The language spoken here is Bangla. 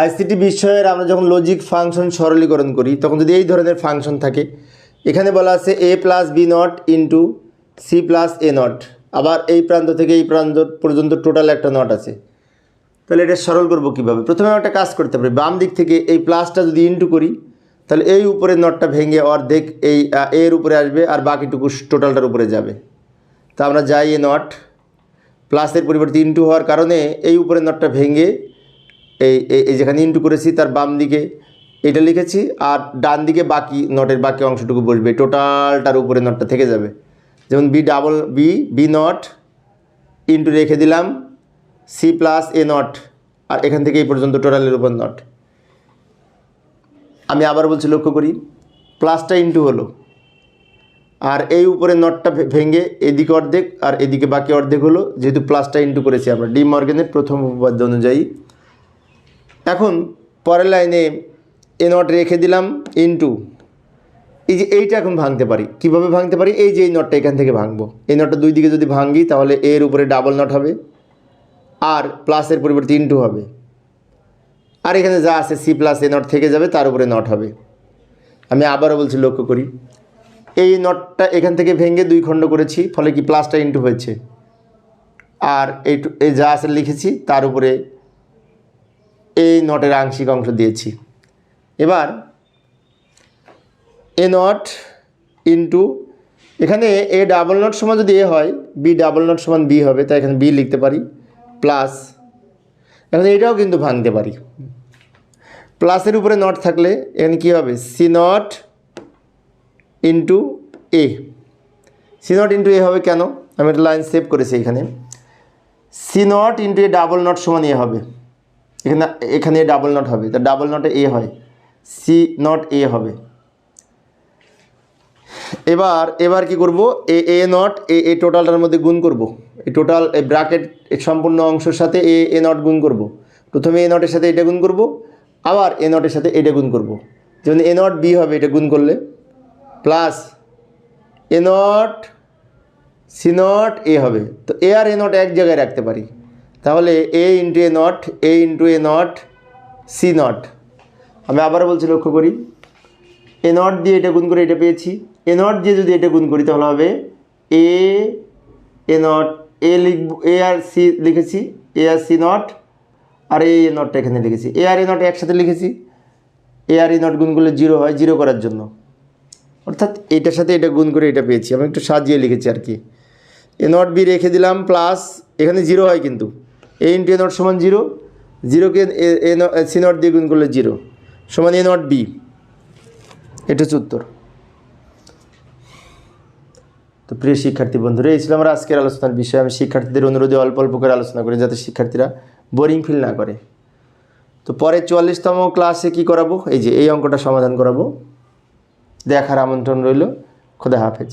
আইসিটি বিষয়ের আমরা যখন লজিক ফাংশন সরলীকরণ করি, তখন যদি এই ধরনের ফাংশন থাকে, এখানে বলা আছে A plus B not into C plus A not আবার এই প্রান্ত থেকে এই প্রান্ত পর্যন্ত টোটাল একটা নট আছে। তাহলে এটা সরল করব কীভাবে? প্রথমে একটা কাজ করতে পারি। বাম দিক থেকে এই প্লাসটা যদি ইন্টু করি, তাহলে এই উপরের নটটা ভেঙে অর্ধেক এই এর উপরে আসবে আর বাকিটুকু টোটালটার উপরে যাবে। তা আমরা যাই এ নট প্লাসের পরিবর্তে ইন্টু হওয়ার কারণে এই উপরের নটটা ভেঙে এই, এই- যেখানে ইন্টু করেছি, তার বাম দিকে এটা লিখেছি আর ডান দিকে বাকি নটের বাকি অংশটুকু বসবে। টোটালটার উপরে নটটা থেকে যাবে। যেমন B double B B not into রেখে দিলাম সি প্লাস এ নট আর এখান থেকে এই পর্যন্ত টোটালের উপর নট আমি আবার বলছি, লক্ষ্য করি প্লাসটা ইন্টু হলো। আর এই উপরে নটটা ভেঙে এদিকে অর্ধেক আর এদিকে বাকি অর্ধেক হলো, যেহেতু প্লাসটা ইন্টু করেছি আমরা। ডি মর্গেনের প্রথম উপপাদ্য অনুযায়ী এখন পরের লাইনে এ নট রেখে দিলাম ইন্টু এই যে এইটা এখন ভাঙতে পারি। কীভাবে ভাঙতে পারি? এই যে এই নটটা এখান থেকে ভাঙবো। এই নটটা দুই দিকে যদি ভাঙি, তাহলে এর উপরে ডাবল নট হবে, আর প্লাসের পরিবর্তে ইন্টু হবে। আর এখানে যা আছে সি প্লাস এ নট থেকে যাবে, তার উপরে নট হবে। আমি আবারও বলছি, লক্ষ্য করি। এই নটটা এখান থেকে ভেঙে দুই খণ্ড করেছি, ফলে কি প্লাসটা ইন্টু হয়েছে। আর এই এই যা আছে লিখেছি, তার উপরে এই নটের আংশিক অংশ দিয়েছি। এবার এ নট ইন্টু এখানে এ ডাবল নট সমান যদি এ হয়, বি ডাবল নট সমান বি হবে, তাই এখানে বি লিখতে পারি প্লাস এখন এটাও কিন্তু ভাঙতে পারি। প্লাসের উপরে নট থাকলে এখানে কী হবে? C not into A C not into A হবে কেন? আমি একটা লাইন সেভ করেছি এখানে। C not into A double not সমান এ হবে। এখানে এখানে ডাবল নট হবে, তা ডাবল নটে এ হয় সি নট এ হবে। এবার এবার কি করব? এ এ নট এ এ টোটালটার মধ্যে গুণ করব। এই টোটাল এই ব্র্যাকেট সম্পূর্ণ অংশের সাথে এ এ নট গুণ করব। প্রথমে এ নটের সাথে এটা গুণ করব, আবার এ নটের সাথে এটা গুণ করব। যেমন এ নট বি হবে, এটা গুণ করলে plus A not C not A হবে। তো এ আর এ নট এক জায়গায় রাখতে পারি। তাহলে A into A not A into A not C not আমি আবার বলছি লক্ষ্য করি। এ নট দিয়ে এটা গুণ করে এটা পেয়েছি। এ নট দিয়ে যদি এটা গুণ করি তাহলে হবে এ এ নট এ লিখব এ আর সি লিখেছি। এ আর সি নট আর এই এ নটটা এখানে লিখেছি। এ আর এ নট একসাথে লিখেছি। এ আর এ নট গুণ করলে জিরো হয় জিরো করার জন্য। অর্থাৎ এটার সাথে এটা গুণ করে এটা পেয়েছি। আমি একটু সাজিয়ে লিখেছি আর কি। এ নট বি রেখে দিলাম প্লাস এখানে জিরো হয় কিন্তু। এ ইন্টু এ নট সমান জিরো জিরোকে এ সি নট দিয়ে গুণ করলে জিরো সমান এ নট বি এটা হচ্ছে উত্তর। তো প্রিয় শিক্ষার্থী বন্ধুরা, এই ছিল আমার আজকের আলোচনার বিষয়। আমি শিক্ষার্থীদের অনুরোধে অল্প অল্প করে আলোচনা করি যাতে শিক্ষার্থীরা বোরিং ফিল না করে। তো পরে চুয়াল্লিশতম ক্লাসে কি করাবো? এই যে, এই অঙ্কটা সমাধান করাবো। দেখার আমন্ত্রণ রইল। খোদা হাফেজ।